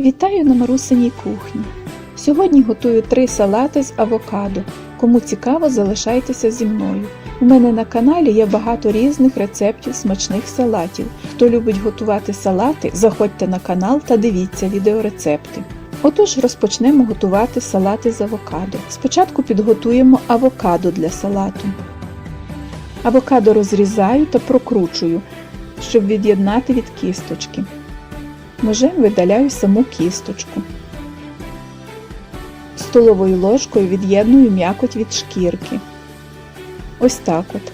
Вітаю на Марусиній кухні. Сьогодні готую три салати з авокадо. Кому цікаво, залишайтеся зі мною. У мене на каналі є багато різних рецептів смачних салатів. Хто любить готувати салати, заходьте на канал та дивіться відеорецепти. Отож розпочнемо готувати салати з авокадо. Спочатку підготуємо авокадо для салату. Авокадо розрізаю та прокручую, щоб від'єднати від кісточки. Ножем видаляю саму кісточку. Столовою ложкою від'єдную м'якоть від шкірки. Ось так от.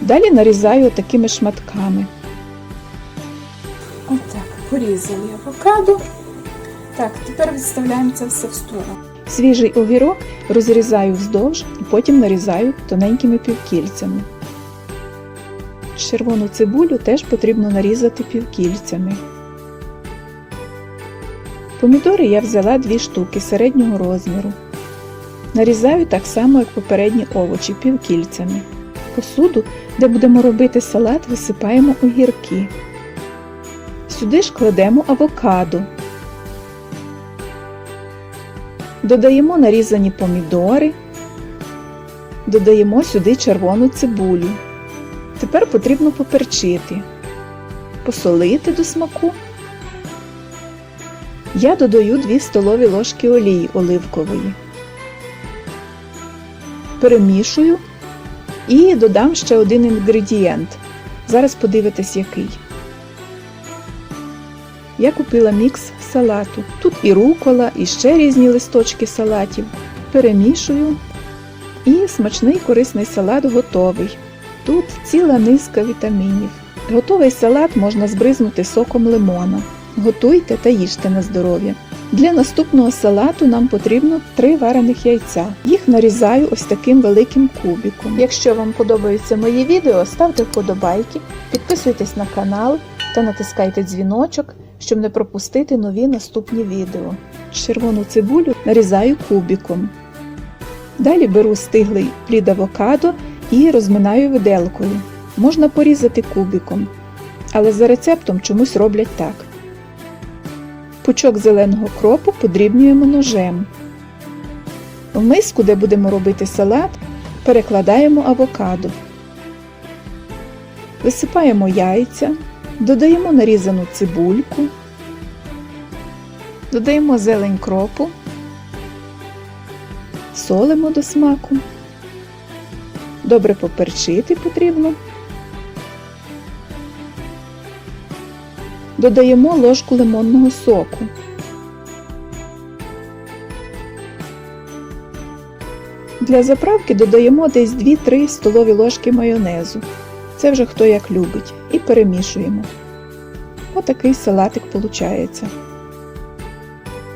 Далі нарізаю такими шматками. Отак, порізали авокадо. Так, тепер відставляємо це все в сторону. Свіжий огірок розрізаю вздовж і потім нарізаю тоненькими півкільцями. Червону цибулю теж потрібно нарізати півкільцями. Помідори я взяла дві штуки середнього розміру. Нарізаю так само, як попередні овочі, півкільцями. Посуду, де будемо робити салат, висипаємо огірки. Сюди ж кладемо авокадо. Додаємо нарізані помідори. Додаємо сюди червону цибулю. Тепер потрібно поперчити, посолити до смаку. Я додаю 2 столові ложки олії оливкової. Перемішую і додам ще один інгредієнт. Зараз подивитесь який. Я купила мікс салату. Тут і рукола, і ще різні листочки салатів. Перемішую. І смачний корисний салат готовий. Тут ціла низка вітамінів. Готовий салат можна збризнути соком лимона. Готуйте та їжте на здоров'я. Для наступного салату нам потрібно 3 варених яйця. Їх нарізаю ось таким великим кубиком. Якщо вам подобаються мої відео, ставте вподобайки, підписуйтесь на канал та натискайте дзвіночок, щоб не пропустити нові наступні відео. Червону цибулю нарізаю кубиком. Далі беру стиглий плід авокадо і розминаю виделкою. Можна порізати кубиком, але за рецептом чомусь роблять так. Пучок зеленого кропу подрібнюємо ножем. В миску, де будемо робити салат, перекладаємо авокадо. Висипаємо яйця, додаємо нарізану цибульку, додаємо зелень кропу, солимо до смаку. Добре поперчити потрібно. Додаємо ложку лимонного соку. Для заправки додаємо десь 2-3 столові ложки майонезу. Це вже хто як любить. І перемішуємо. Отакий салатик виходить.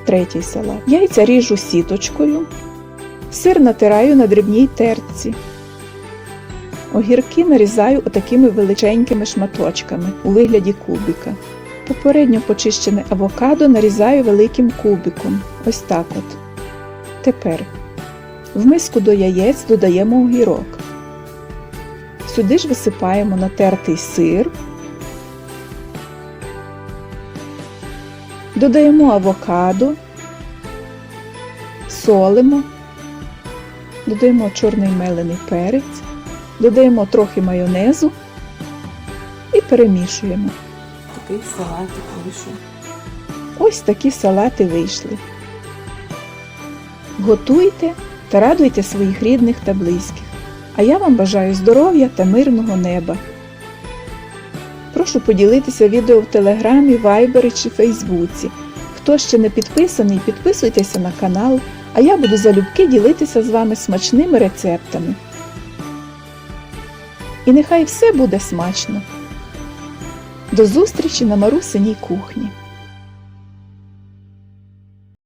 Третій салат. Яйця ріжу сіточкою. Сир натираю на дрібній терці. Огірки нарізаю отакими величенькими шматочками у вигляді кубика. Попередньо почищене авокадо нарізаю великим кубиком. Ось так от. Тепер в миску до яєць додаємо огірок. Сюди ж висипаємо натертий сир. Додаємо авокадо, солимо, додаємо чорний мелений перець, додаємо трохи майонезу і перемішуємо. Такий салатик вийшов. Ось такі салати вийшли. Готуйте та радуйте своїх рідних та близьких. А я вам бажаю здоров'я та мирного неба. Прошу поділитися відео в Телеграмі, Вайбері чи Фейсбуці. Хто ще не підписаний, підписуйтеся на канал, а я буду залюбки ділитися з вами смачними рецептами. І нехай все буде смачно! До зустрічі на Марусиній кухні!